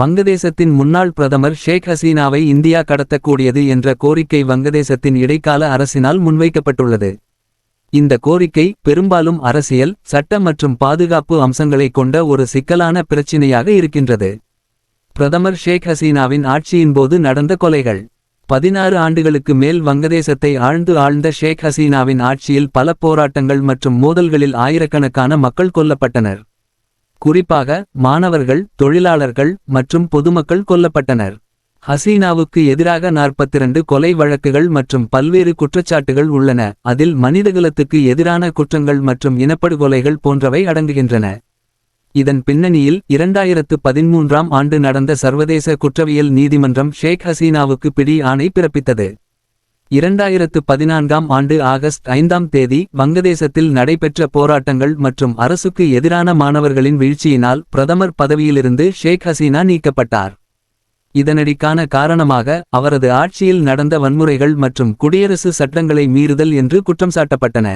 வங்கதேசத்தின் முன்னாள் பிரதமர் ஷேக் ஹசீனாவை இந்தியா கடத்தக்கூடியது என்ற கோரிக்கை வங்கதேசத்தின் இடைக்கால அரசினால் முன்வைக்கப்பட்டுள்ளது. இந்த கோரிக்கை பெரும்பாலும் அரசியல் சட்ட மற்றும் பாதுகாப்பு அம்சங்களை கொண்ட ஒரு சிக்கலான பிரச்சினையாக இருக்கின்றது. பிரதமர் ஷேக் ஹசீனாவின் ஆட்சியின்போது நடந்த கொலைகள். பதினாறு ஆண்டுகளுக்கு மேல் வங்கதேசத்தை ஆழ்ந்து ஆழ்ந்த ஷேக் ஹசீனாவின் ஆட்சியில் பல போராட்டங்கள் மற்றும் மோதல்களில் ஆயிரக்கணக்கான மக்கள் கொல்லப்பட்டனர். குறிப்பாக மாணவர்கள் தொழிலாளர்கள் மற்றும் பொதுமக்கள் கொல்லப்பட்டனர். ஹசீனாவுக்கு எதிராக 42 கொலை வழக்குகள் மற்றும் பல்வேறு குற்றச்சாட்டுகள் உள்ளன. அதில் மனிதகுலத்துக்கு எதிரான குற்றங்கள் மற்றும் இனப்படுகொலைகள் போன்றவை அடங்குகின்றன. இதன் பின்னணியில் இரண்டாயிரத்து பதிமூன்றாம் ஆண்டு நடந்த சர்வதேச குற்றவியல் நீதிமன்றம் ஷேக் ஹசீனாவுக்கு பிடி ஆணை பிறப்பித்தது. இரண்டாயிரத்து பதினான்காம் ஆண்டு ஆகஸ்ட் ஐந்தாம் தேதி வங்கதேசத்தில் நடைபெற்ற போராட்டங்கள் மற்றும் அரசுக்கு எதிரான மாணவர்களின் வீழ்ச்சியினால் பிரதமர் பதவியிலிருந்து ஷேக் ஹசீனா நீக்கப்பட்டார். இதனடிக்கான காரணமாக அவரது ஆட்சியில் நடந்த வன்முறைகள் மற்றும் குடியரசு சட்டங்களை மீறுதல் என்று குற்றம் சாட்டப்பட்டன.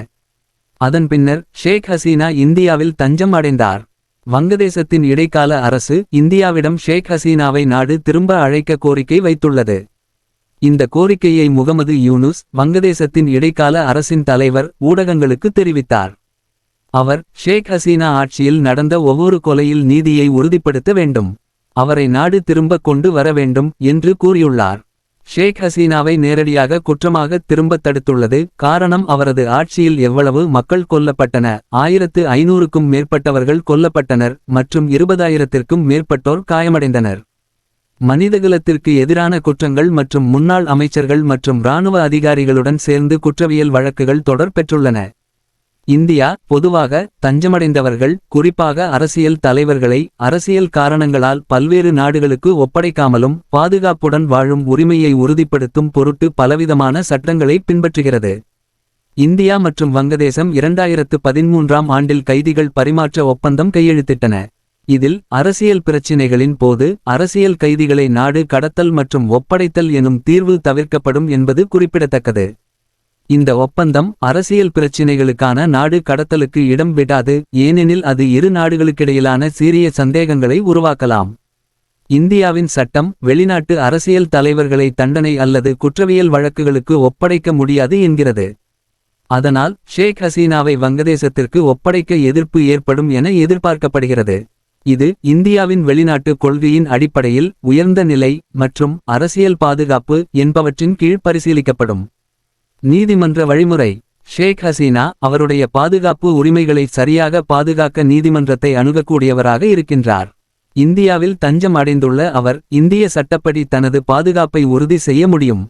அதன் பின்னர் ஷேக் ஹசீனா இந்தியாவில் தஞ்சம் அடைந்தார். வங்கதேசத்தின் இடைக்கால அரசு இந்தியாவிடம் ஷேக் ஹசீனாவை நாடு திரும்ப அழைக்க கோரிக்கை வைத்துள்ளது. இந்த கோரிக்கையை முகமது யூனுஸ் வங்கதேசத்தின் இடைக்கால அரசின் தலைவர் ஊடகங்களுக்கு தெரிவித்தார். அவர் ஷேக் ஹசீனா ஆட்சியில் நடந்த ஒவ்வொரு கொலையில் நீதியை உறுதிப்படுத்த வேண்டும். அவரை நாடு திரும்ப கொண்டு வர வேண்டும் என்று கூறியுள்ளார். ஷேக் ஹசீனாவை நேரடியாக குற்றமாக திரும்பத் தடுத்துள்ளது காரணம் அவரது ஆட்சியில் எவ்வளவு மக்கள் கொல்லப்பட்டன. ஆயிரத்து ஐநூறுக்கும் மேற்பட்டவர்கள் கொல்லப்பட்டனர் மற்றும் இருபதாயிரத்திற்கும் மேற்பட்டோர் காயமடைந்தனர். மனிதகுலத்திற்கு எதிரான குற்றங்கள் மற்றும் முன்னாள் அமைச்சர்கள் மற்றும் இராணுவ அதிகாரிகளுடன் சேர்ந்து குற்றவியல் வழக்குகள் தொடர் பெற்றுள்ளன. இந்தியா பொதுவாக தஞ்சமடைந்தவர்கள் குறிப்பாக அரசியல் தலைவர்களை அரசியல் காரணங்களால் பல்வேறு நாடுகளுக்கு ஒப்படைக்காமலும் பாதுகாப்புடன் வாழும் உரிமையை உறுதிப்படுத்தும் பொருட்டு பலவிதமான சட்டங்களை பின்பற்றுகிறது. இந்தியா மற்றும் வங்கதேசம் இரண்டாயிரத்து பதிமூன்றாம் ஆண்டில் கைதிகள் பரிமாற்ற ஒப்பந்தம் கையெழுத்திட்டன. இதில் அரசியல் பிரச்சினைகளின் போது அரசியல் கைதிகளை நாடு கடத்தல் மற்றும் ஒப்படைத்தல் எனும் தீர்வு தவிர்க்கப்படும் என்பது குறிப்பிடத்தக்கது. இந்த ஒப்பந்தம் அரசியல் பிரச்சினைகளுக்கான நாடு கடத்தலுக்கு இடம் விடாது ஏனெனில் அது இரு நாடுகளுக்கிடையிலான சீரிய சந்தேகங்களை உருவாக்கலாம். இந்தியாவின் சட்டம் வெளிநாட்டு அரசியல் தலைவர்களை தண்டனை அல்லது குற்றவியல் வழக்குகளுக்கு ஒப்படைக்க முடியாது என்கிறது. அதனால் ஷேக் ஹசீனாவை வங்கதேசத்திற்கு ஒப்படைக்க எதிர்ப்பு ஏற்படும் என எதிர்பார்க்கப்படுகிறது. இது இந்தியாவின் வெளிநாட்டு கொள்கையின் அடிப்படையில் உயர்ந்த நிலை மற்றும் அரசியல் பாதுகாப்பு என்பவற்றின் கீழ் பரிசீலிக்கப்படும். நீதிமன்ற வழிமுறை. ஷேக் ஹசீனா அவருடைய பாதுகாப்பு உரிமைகளை சரியாக பாதுகாக்க நீதிமன்றத்தை அணுகக்கூடியவராக இருக்கின்றார். இந்தியாவில் தஞ்சம் அடைந்துள்ள அவர் இந்திய சட்டப்படி தனது பாதுகாப்பை உறுதி செய்ய முடியும்.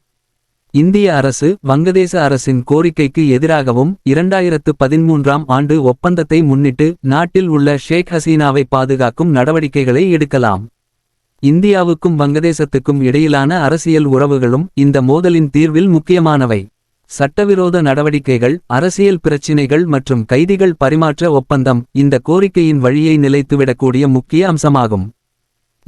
இந்திய அரசு வங்கதேச அரசின் கோரிக்கைக்கு எதிராகவும் இரண்டாயிரத்து பதிமூன்றாம் ஆண்டு ஒப்பந்தத்தை முன்னிட்டு நாட்டில் உள்ள ஷேக் ஹசீனாவை பாதுகாக்கும் நடவடிக்கைகளை எடுக்கலாம். இந்தியாவுக்கும் வங்கதேசத்துக்கும் இடையிலான அரசியல் உறவுகளும் இந்த மோதலின் தீர்வில் முக்கியமானவை. சட்டவிரோத நடவடிக்கைகள் அரசியல் பிரச்சினைகள் மற்றும் கைதிகள் பரிமாற்ற ஒப்பந்தம் இந்த கோரிக்கையின் வழியை நிலைத்துவிடக்கூடிய முக்கிய அம்சமாகும்.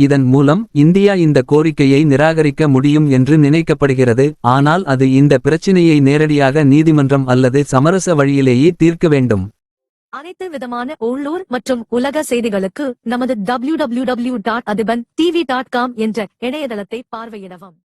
இதன் மூலம் இந்தியா இந்த கோரிக்கையை நிராகரிக்க முடியும் என்று நினைக்கப்படுகிறது. ஆனால் அது இந்த பிரச்சினையை நேரடியாக நீதிமன்றம் அல்லது சமரச வழியிலேயே தீர்க்க வேண்டும். அனைத்து விதமான உள்ளூர் மற்றும் உலக செய்திகளுக்கு நமது W W dot Athiban T V dot com என்ற இணையதளத்தை பார்வையிடவும்.